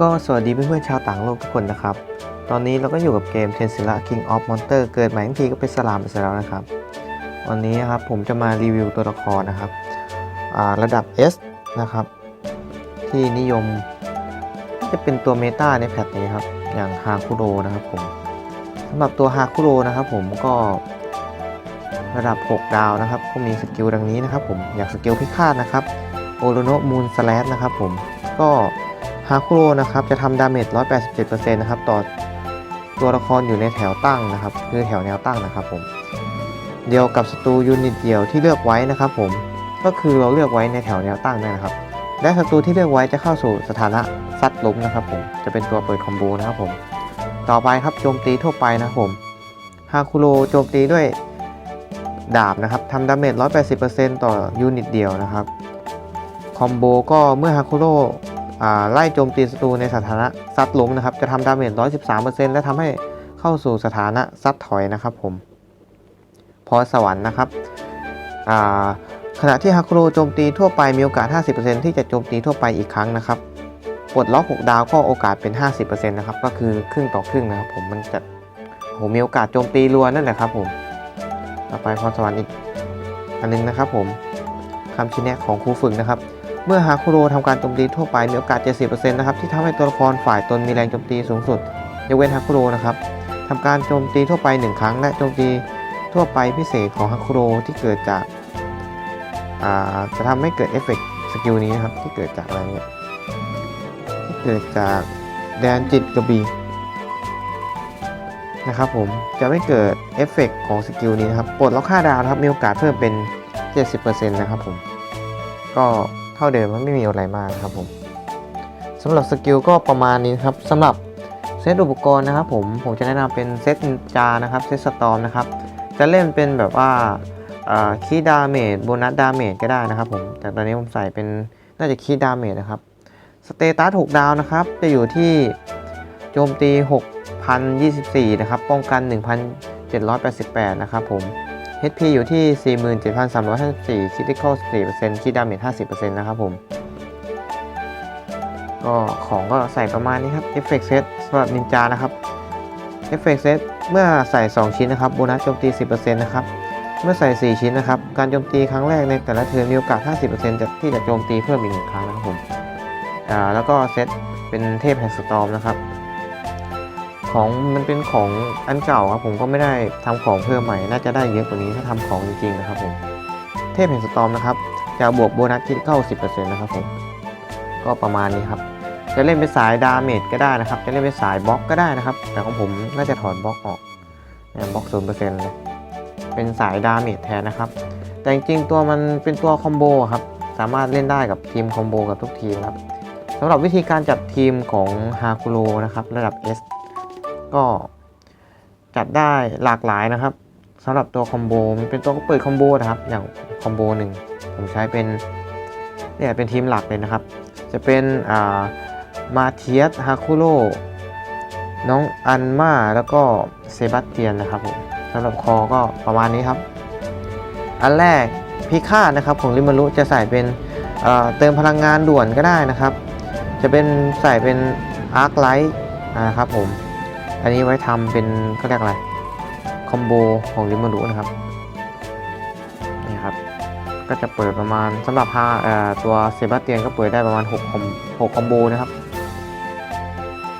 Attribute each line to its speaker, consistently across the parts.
Speaker 1: ก็สวัสดีเพื่อนๆชาวต่างโลกทุกคนนะครับ ตอนนี้เราก็อยู่กับเกม t e n s i l a King of Monster เกิดใหม่ทั้งทีก็เป็นสลามไปซะแล้วนะครับ วันนี้นะครับผมจะมารีวิวตัวละครนะครับระดับ S นะครับ ที่นิยมจะเป็นตัวเมตาในแพทนี้ครับ อย่างฮาคุโรนะครับผมสำหรับตัวฮาคุโรนะครับผมก็ระดับ 6 ดาวนะครับ ก็มีสกิลดังนี้นะครับผม อย่างสกิลพิฆาตนะครับโอโรโนมูนสแลชนะครับผมก็ ฮาคุโรนะครับจะทำดาเมจ 187%นะครับต่อตัวละครอยู่ในแถวตั้งนะครับ คือแถวแนวตั้งนะครับผม เดียวกับศัตรูยูนิตเดียวที่เลือกไว้นะครับผม ก็คือเราเลือกไว้ในแถวแนวตั้งนั่นนะครับ และศัตรูที่เลือกไว้จะเข้าสู่สถานะซัดล้มนะครับผม จะเป็นตัวเปิดคอมโบนะครับผม ต่อไปครับโจมตีทั่วไปนะครับผม ฮาคุโรโจมตีด้วยดาบนะครับทำดาเมจ 180%ต่อยูนิตเดียวนะครับ คอมโบก็เมื่อฮาคุโร่ ไล่โจมตีศัตรูในสถานะซัดล้มนะครับ จะทำดาเมจ 113%และทำให้เข้าสู่สถานะซัดถอยนะครับผม พอสวรรค์นะครับขณะที่ฮักโรโจมตีทั่วไปมีโอกาส 50%ที่จะโจมตีทั่วไปอีกครั้งนะครับปลดล็อก 6 ดาวก็โอกาสเป็น 50%นะครับ ก็คือครึ่งต่อครึ่งนะครับ ผมมันจะโหมีโอกาสโจมตีรัวนั่นแหละครับผม ต่อไปพรสวรรค์อีกอันนึงนะครับผมคำชี้แนะของครูฝึกนะครับ เมื่อฮาคุโรทำการโจมตีทั่วไปมีโอกาส 70%นะครับที่ทำให้ตัวละครฝ่ายตนมีแรงโจมตีสูงสุดยกเว้นฮาคุโรนะครับทำการโจมตีทั่วไป 1 ครั้ง และโจมตีทั่วไปพิเศษของฮักคุโรที่เกิดจากาจะทำให้เกิดเอฟเฟกต์สกิลนี้นะครับที่เกิดจากอะไรเนี่ยที่เกิดจากแดนจิตกระบี่นะครับผมจะไม่เกิดเอฟเฟกต์ของสกิลนี้นะครับปลดล็อกค่าดาวนะครับมีโอกาสเพิ่มเป็น 70%นะครับผมก็ เท่าเดิมมันไม่มีอะไรมากครับผมสำหรับสกิลก็ประมาณนี้ครับสำหรับเซตอุปกรณ์นะครับผมผมจะแนะนำเป็นเซตนินจานะครับเซตสตอมนะครับจะเล่นเป็นแบบว่าคีดาเมจโบนัสดาเมจก็ได้นะครับผมแต่ตอนนี้ผมใส่เป็นน่าจะคีดาเมจนะครับสเตตัส6ดาวนะครับจะอยู่ที่โจมตี 6,024 นะครับ ป้องกัน 1,788 นะครับผม HP อยู่ที่ 47,354 Critical 4%คีดาเมจ50%นะครับผม ก็ของก็ใส่ประมาณนี้ครับ Effect Set สำหรับนินจานะครับ Effect Set เมื่อใส่ 2 ชิ้นนะครับ โบนัสโจมตี 10%นะครับ เมื่อใส่ 4 ชิ้นนะครับ การโจมตีครั้งแรกในแต่ละเทิร์นมีโอกาส 50%จะที่จะโจมตีเพิ่มอีกหนึ่งครั้งนะครับผม อ่า แล้วก็เซตเป็นเทพแห่งสตอมนะครับ ของมันเป็นของอันเก่าครับผมก็ไม่ได้ทำของเพิ่มใหม่ น่าจะได้เยอะกว่านี้ถ้าทำของจริงๆนะครับผมเทพแห่งสตอมนะครับจะบวกโบนัสคิดเข้า 10%นะครับผมก็ประมาณนี้ครับจะเล่นเป็นสายดาเมจก็ได้นะครับ จะเล่นเป็นสายบล็อกก็ได้นะครับ แต่ของผมน่าจะถอนบล็อกออกเนี่ยบล็อกศูนย์เปอร์เซ็นต์เลยเป็นสายดาเมจแทนนะครับ แต่จริงๆตัวมันเป็นตัวคอมโบครับ สามารถเล่นได้กับทีมคอมโบกับทุกทีมครับสำหรับวิธีการจัดทีมของฮาคุโรนะครับ ระดับ S ก็จัดได้หลากหลายนะครับสำหรับตัวคอมโบมันเป็นตัวเปิดคอมโบนะครับอย่างคอมโบหนึ่งผมใช้เป็นเนี่ยเป็นทีมหลักเลยนะครับ จะเป็นอ่ามาเทียสฮาคุโรน้องอันมาแล้วก็เซบาสเตียนนะครับผมสำหรับคอก็ประมาณนี้ครับ อันแรกพิฆาตนะครับของริมารุจะใส่เป็นเอ่อเติมพลังงานด่วนก็ได้นะครับ จะเป็นใส่เป็นอาร์คไลท์นะครับผม อันนี้ไว้ทำเป็นเขาเรียกอะไร คอมโบของริมารุนะครับ นี่ครับ ก็จะเปิดประมาณสำหรับห้าเอ่อตัวเซบาสเตียนก็เปิดได้ประมาณ6คอม6คอมโบนะครับ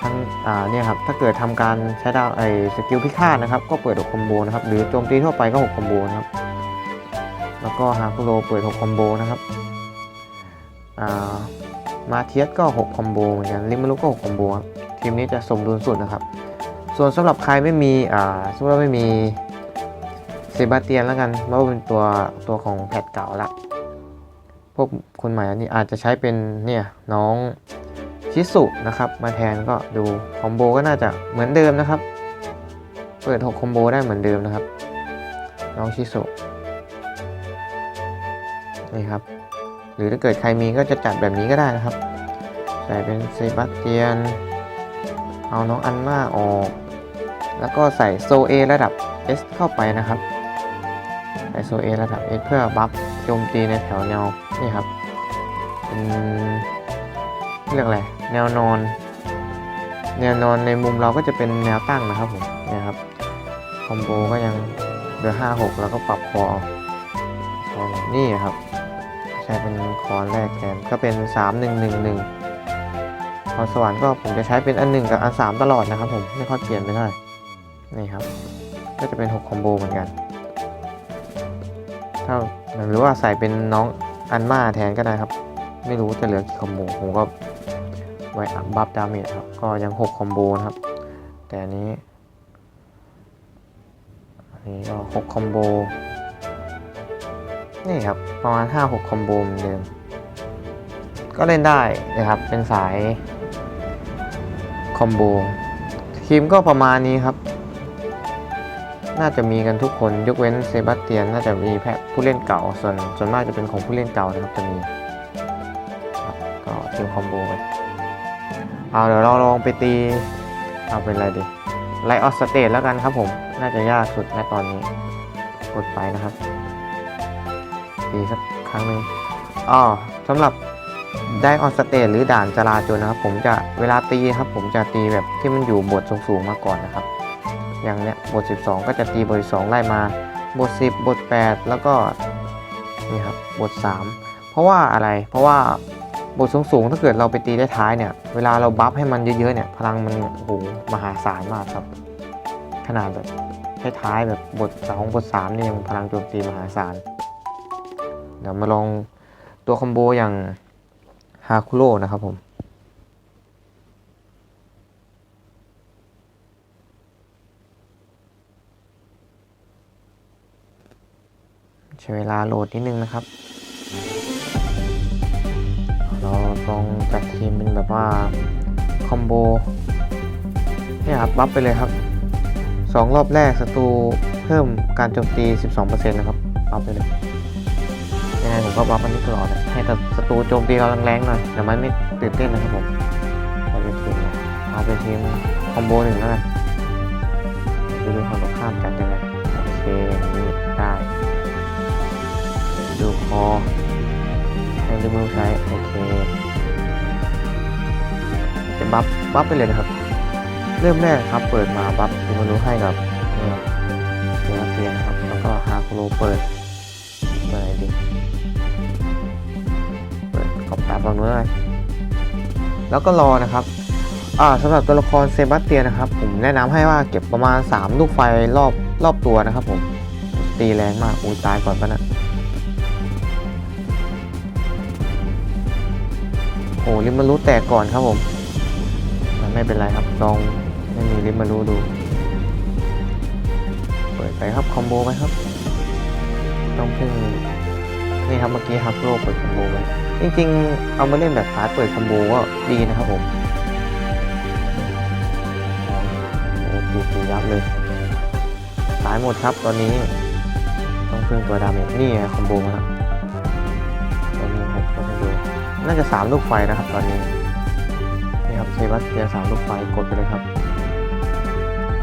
Speaker 1: ทั้งอ่าเนี่ยครับ ถ้าเกิดทำการใช้ดาวไอสกิลพิฆาตนะครับ ก็เปิด6คอมโบนะครับ หรือโจมตีทั่วไปก็6คอมโบนะครับ แล้วก็ฮาคุโรเปิด6คอมโบนะครับอ่ามาเทียสก็ 6 คอมโบเหมือนกันริมารุก็ 6 คอมโบทีมนี้จะสมดุลสุดนะครับ ส่วนสำหรับใครไม่มีอ่าสมมติว่าไม่มีเซบาสเตียนแล้วกันเพราะว่าเป็นตัวตัวของแพทเก่าละพวกคนใหม่อันนี้อาจจะใช้เป็นเนี่ยน้องชิสุนะครับ มาแทนก็ดูคอมโบก็น่าจะเหมือนเดิมนะครับ เปิด 6 คอมโบได้เหมือนเดิมนะครับ น้องชิสุนี่ครับ หรือถ้าเกิดใครมีก็จะจัดแบบนี้ก็ได้นะครับ ใส่เป็นเซบาสเตียน เอาน้องอันมาออก แล้วก็ใส่โซเอระดับ S เข้าไปนะครับ ใส่โซเอระดับ S เพื่อบัฟโจมตีในแถวแนวนี่ครับเป็นเรียกอะไรแนวนอน แนวนอนในมุมเราก็จะเป็นแนวตั้งนะครับผมนี่ครับคอมโบก็ยังเหลือห้าหกแล้วก็ปรับคออนี่ครับ ใช้เป็นคอนแรกแทนก็เป็นสามหนึ่งหนึ่งหนึ่งคอสวรรค์ก็ผมจะใช้เป็นอันหนึ่งกับอันสามตลอดนะครับผมไม่ค่อยเปลี่ยนไปเท่าไหร่ นี่ครับ ก็จะเป็นหกคอมโบเหมือนกัน ถ้าหรือว่าใส่เป็นน้องอันมาแทนก็ได้ครับ ไม่รู้จะเหลือกี่คอมโบ ผมก็ไว้อัพบัฟดาเมจครับ ก็ยัง 6 คอมโบนะครับ แต่อันนี้อันนี้ก็ 6 คอมโบ นี่ครับ ประมาณ 5-6 คอมโบเหมือนเดิม ก็เล่นได้นะครับ เป็นสายคอมโบทีมก็ประมาณนี้ครับ น่าจะมีกันทุกคนยกเว้นเซบาสเตียน น่าจะมีแค่ผู้เล่นเก่า ส่วนส่วนมากจะเป็นของผู้เล่นเก่านะครับจะมีก็ทีมคอมโบไปเอาเดี๋ยวเราลองไปตีเอาเป็นอะไรดีไลออสเตทแล้วกันครับผม น่าจะยากสุดในตอนนี้กดไปนะครับตีสักครั้งหนึ่งอ๋อสำหรับได้ออนสเตทหรือด่านจราจรนะครับ ผมจะเวลาตีครับ ผมจะตีแบบที่มันอยู่บทสูงๆมาก่อนนะครับ อย่างเนี้ยบท 12 ก็จะตีบท2ไล่มาบท 10 บท 8 แล้วก็นี่ครับบท 3 เพราะว่าอะไรเพราะว่าบทสูงๆถ้าเกิดเราไปตีได้ท้ายเนี่ยเวลาเราบัฟให้มันเยอะๆเนี่ยพลังมันโอ้โหมหาศาลมากครับ ขนาดแบบท้ายๆแบบบท2บท3นี่ยังพลังโจมตีมหาศาลเดี๋ยวมาลองตัวคอมโบอย่างฮาคุโร่นะครับผม ใช้เวลาโหลดนิดนึงนะครับ เราลองจัดทีมเป็นแบบว่า คอมโบเนี่ยครับบัฟไปเลยครับ 2 รอบแรกศัตรูเพิ่มการโจมตี 12%นะครับบัฟไปเลยยังไงผมก็บัฟมันนี้ตลอดให้ศัตรูโจมตีเราแรงๆหน่อยเดี๋ยวมันไม่ตื่นเต้นนะครับผมเอาเป็นทีมเลยเอาเป็นทีมคอมโบหนึ่งแล้วกันดูดูคนตรงข้ามจัดยังไงโอเคอย่างนี้ได้ ดูคอให้ดูมือใช้โอเคจะบัฟบัฟไปเลยนะครับ เริ่มแรกครับ เปิดมาบัฟดูมารู้ให้กับเนี่ยเซียเซียนะครับ แล้วก็ฮาคุโรเปิดเปิดอะไรดีเปิดขอบตาฝั่งนู้นเลยแล้วก็รอนะครับอ่าสำหรับตัวละครเซบาสเตียนนะครับ ผมแนะนำให้ว่าเก็บประมาณ 3 ลูกไฟรอบรอบตัวนะครับผม ตีแรงมาก อุ้ยตายก่อนปะนะ อ้ลิมมารู้แตกก่อนครับผมมันไม่เป็นไรครับลองไม่มีลิมมารู้ดู เปิดไปครับคอมโบไปครับ ต้องพึ่งนี่ครับเมื่อกี้ฮับโลเปิดคอมโบไปจริงๆ เอามาเล่นแบบฟาสเปิดคอมโบก็ดีนะครับผมโอ้ตีตียับเลยตายหมดครับตอนนี้ ต้องพึ่งตัวดาเมจนี่ไงคอมโบครับ น่าจะ 3 ลูกไฟนะครับตอนนี้นี่ครับเซบาสเตียนสามลูกไฟกดไปเลยครับ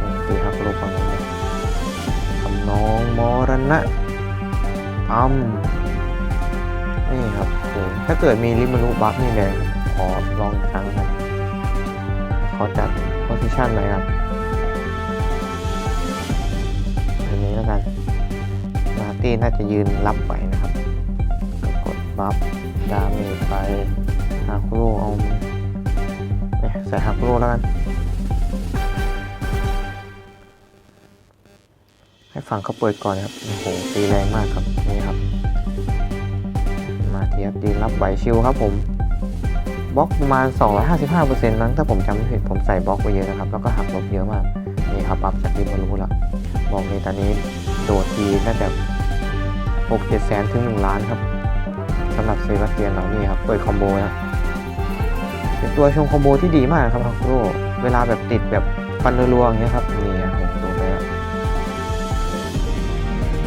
Speaker 1: นี่ตีครับลูกฟังเลยทำน้องมรณะอัมนี่ครับโอ้ถ้าเกิดมีลิมานุบัฟนี่เลยขอลองอีกครั้งครับขอจัดโพซิชันหน่อยครับอันนี้แล้วกันมาตี้น่าจะยืนรับไหวนะครับก็กดบัฟ ดาเมจไปฮาคุโรเอาเนี่ยใส่ฮาคุโรแล้วกัน ให้ฝั่งเขาเปิดก่อนครับ โอ้โห ตีแรงมากครับ นี่ครับ มาเทียบดีรับไหวชิวครับผม บล็อกประมาณ 255%มั้งถ้าผมจำไม่ผิดผมใส่บล็อกไปเยอะนะครับ แล้วก็หักลบเยอะมาก นี่ครับปรับจากที่มารู้แล้วบอกเลยตอนนี้โดดทีน่าจะ6 7แสนถึง 1 ล้านครับ สำหรับเซบาสเตียนเรานี่ครับเปิดคอมโบนะเป็นตัวชงคอมโบที่ดีมากครับฮักโรเวลาแบบติดแบบฟันรัวๆอย่างเงี้ยครับนี่ครับผมดูไปแล้ว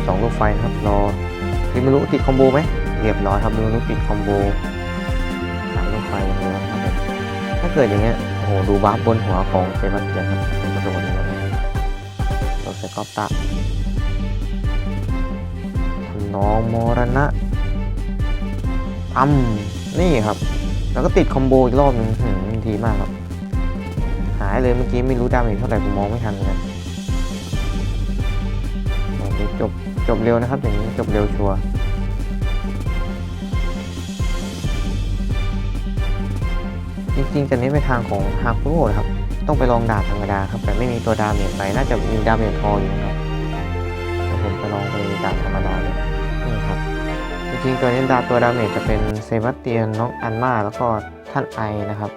Speaker 1: สองลูกไฟครับรอริมารุติดคอมโบไหมเรียบร้อยครับริมารุติดคอมโบสามลูกไฟอย่างเงี้ยครับถ้าเกิดอย่างเงี้ยโอ้โหดูบ้าบนหัวของเซบาสเตียนครับเป็นประโดดเลยนะโดนใส่กอบตะทำน้องมรณะ อัมนี่ครับ แล้วก็ติดคอมโบอีกรอบหนึงดีมากครับ หายเลยเมื่อกี้ไม่รู้ดาเมจเท่าไหร่ผมมองไม่ทันเลยจบจบเร็วนะครับอย่างนี้จบเร็วชัวร์จริงๆจะเน้นไปทางของฮาร์ o นะครับ ต้องไปลองดาบธรรมดาครับ แต่ไม่มีตัวดาเมจไป น่าจะมีดาเมจพออยู่นะครับผมจะลองไปดาบธรรมดาเลย จริงๆตัวนี้ดาตัวดาเมจจะเป็นเซบาสเตียนน้องอันมาแล้วก็ท่านไอนะครับ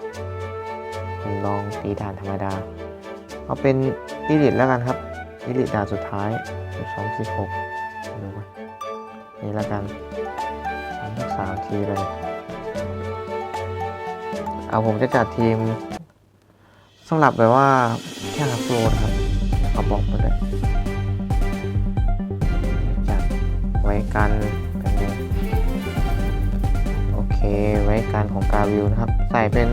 Speaker 1: ผมลองตีด่านธรรมดา เอาเป็นอิลิทแล้วกันครับอิลิทด่านสุดท้ายสองสิบหกดูก่อนนี่แล้วกันทั้งสามทีเลย เอาผมจะจัดทีมสำหรับแบบว่าแค่ฮับโปรนะครับ เอาบอกมาเลยจัดไว้กัน ไว้กันของกาวิวนะครับ ใส่เป็น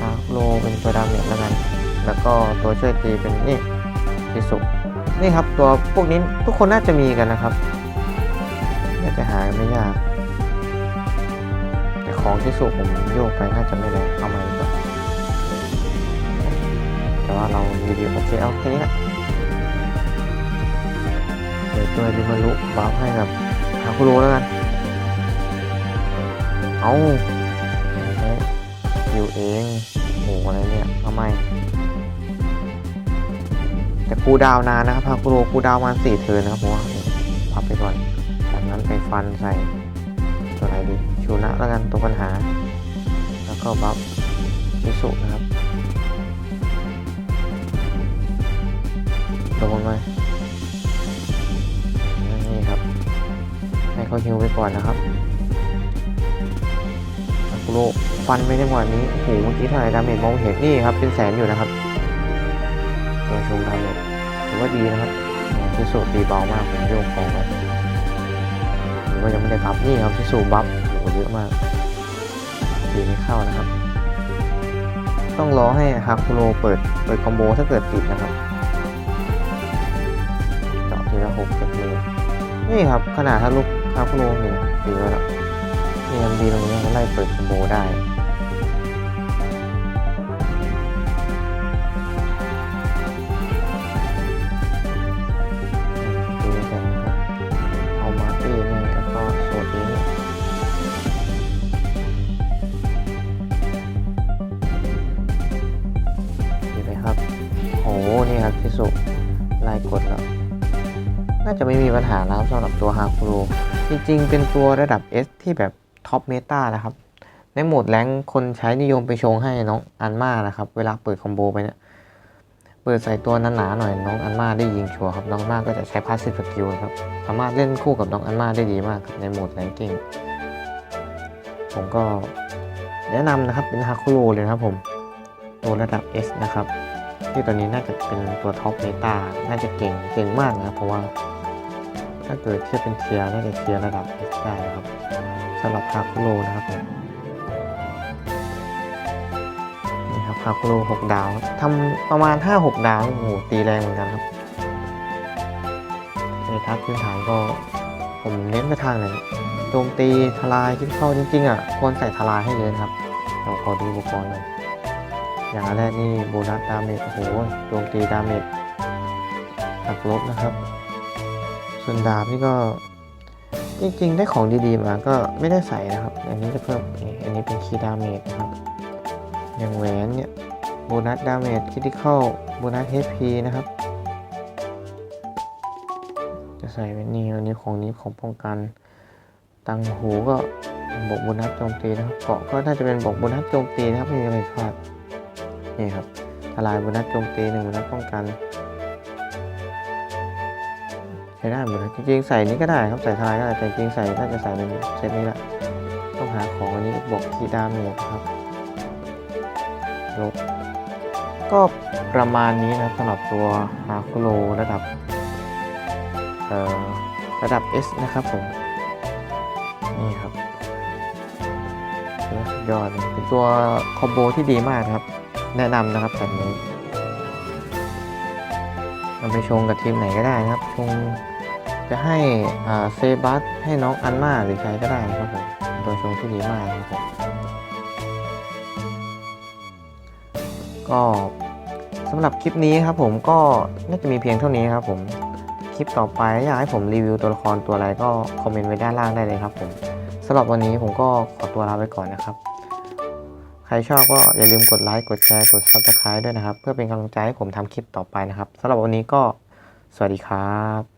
Speaker 1: ฮับโปรเป็นตัวดาเมจแล้วกัน แล้วก็ตัวช่วยตีเป็นนี่พิสุนี่ครับตัวพวกนี้ทุกคนน่าจะมีกันนะครับ น่าจะหาไม่ยาก แต่ของที่สุผมโยกไปน่าจะไม่ได้เอามาดีกว่าแต่ว่าเรารีวิวโอเคเอาแค่นี้แหละเดี๋ยวตัวริมารุบัฟให้กับฮาคุโรแล้วกัน เอาอยู่เองโหอะไรเนี่ยทำไม แต่คูดาวนานนะครับฮาคุโรคูดาวมาสี่เทินนะครับผมว่าพับไปก่อน จากนั้นไปฟันใส่ตัวไหนดีชูนะแล้วกันตัวปัญหา แล้วก็บัฟชิสุนะครับโดนไหมนี่ครับ ให้เขาฮิวไปก่อนนะครับ โรฟันไปในจังหวะนี้โอ้โหเมื่อกี้เท่าไหร่ดาเมจมองเห็นนี่ครับเป็นแสนอยู่นะครับตัวชงดาเมจถือว่าดีนะครับชิสุตีเบามากผมโยกของไปหรือว่ายังไม่ได้บัฟนี่ครับที่สูบัฟโอ้โหเยอะมากตีไม่เข้านะครับ ต้องรอให้ฮาคุโรเปิดเปิดคอมโบถ้าเกิดติดนะครับเจาะทีละหกเจ็ดเลยนี่ครับขนาดถ้าลูกฮาคุโรหนึ่งตีแล้ว นะนี่ยังดีตรงนี้มันไล่เปิดคอมโบได้ได้แต่นะครับเอามาตีนี่ก็โซดีดีไปครับโหนี่ครับที่สุไล่กดแล้ว น่าจะไม่มีปัญหาแล้วสำหรับตัวฮาคุโรจริงๆ เป็นตัวระดับ S ที่แบบ ท็อปเมตานะครับ ในโหมดแรงคนใช้นิยมไปชงให้น้องอันมานะครับ เวลาเปิดคอมโบไปเนี่ย เปิดใส่ตัวหนาๆหน่อยน้องอันมาได้ยิงชัวร์ครับ น้องอันมาก็จะใช้พาสซีฟสกิลครับ สามารถเล่นคู่กับน้องอันมาได้ดีมากครับในโหมดแรงกิ้ง ผมก็แนะนำนะครับเป็นฮาคุโรเลยครับผม ตัวระดับ S นะครับที่ตอนนี้น่าจะเป็นตัวท็อปเมตาน่าจะเก่งเก่งมากนะครับเพราะว่าถ้าเกิดเทียบเป็นเทียร์น่าจะเทียร์ระดับ S ได้นะครับำหรับฮาคุโรนะครับผมนี่ครับฮาคุโร6ดาวทำประมาณ5-6ดาวโอ้โหตีแรงเหมือนกันครับในทักพื้นฐานก็ผมเน้นไปทางไหนโจมตีทลายคิดเข้าจริงๆอะควรใส่ทลายให้เลยครับเราขอดูอุปกรณ์หน่อยอย่างแรกนี่โบนัสดาเมจโอ้โหโจมตีดาเมจหักลบนะครับ ส่วนดาบนี่ก็ จริงๆ ได้ของดีๆมาก็ไม่ได้ใส่นะครับ อันนี้จะเพิ่มนี่อันนี้เป็นคีย์ดาเมจนะครับ อย่างแหวนเนี่ยโบนัสดาเมจคิดเข้าโบนัส HP นะครับ จะใส่ไว้นี่อันนี้ของนี้ของป้องกัน ตังหูก็บอกโบนัสโจมตีนะครับเกาะก็น่าจะเป็นบอกโบนัสโจมตีนะครับไม่มีอะไรพลาดนี่ครับทลายโบนัสโจมตีหนึ่งโบนัสป้องกัน ช้ได้หมดนะจริงๆใส่นี้ก็ได้ครับใส่ทลายก็ได้แต่จริงๆใส่น่าจะใส่เป็นเซตนี้แหละต้องหาของอันนี้บอกคีย์ดาเมจครับลบก็ประมาณนี้นะครับสำหรับตัวฮาคุโรระดับระดับ S นะครับผม นี่ครับยอดเลยเป็นตัวคอมโบที่ดีมากครับ แนะนำนะครับแบบนี้มันไปชงกับทีมไหนก็ได้นะครับชง จะให้เซบัสให้น้องอันมาหรือใครก็ได้นะครับผมเป็นตัวงที่ดีมากนะครับผมก็สำหรับคลิปนี้ครับผมก็น่าจะมีเพียงเท่านี้ครับผมคลิปต่อไปอยากให้ผมรีวิวตัวละครตัวอะไรก็คอมเมนต์ไว้ด้านล่างได้เลยครับผมสำหรับวันนี้ผมก็ขอตัวลาไปก่อนนะครับ ใครชอบก็อย่าลืมกดไลค์กดแชร์กด subscribe ด้วยนะครับ เพื่อเป็นกำลังใจให้ผมทำคลิปต่อไปนะครับสำหรับวันนี้ก็สวัสดีครับ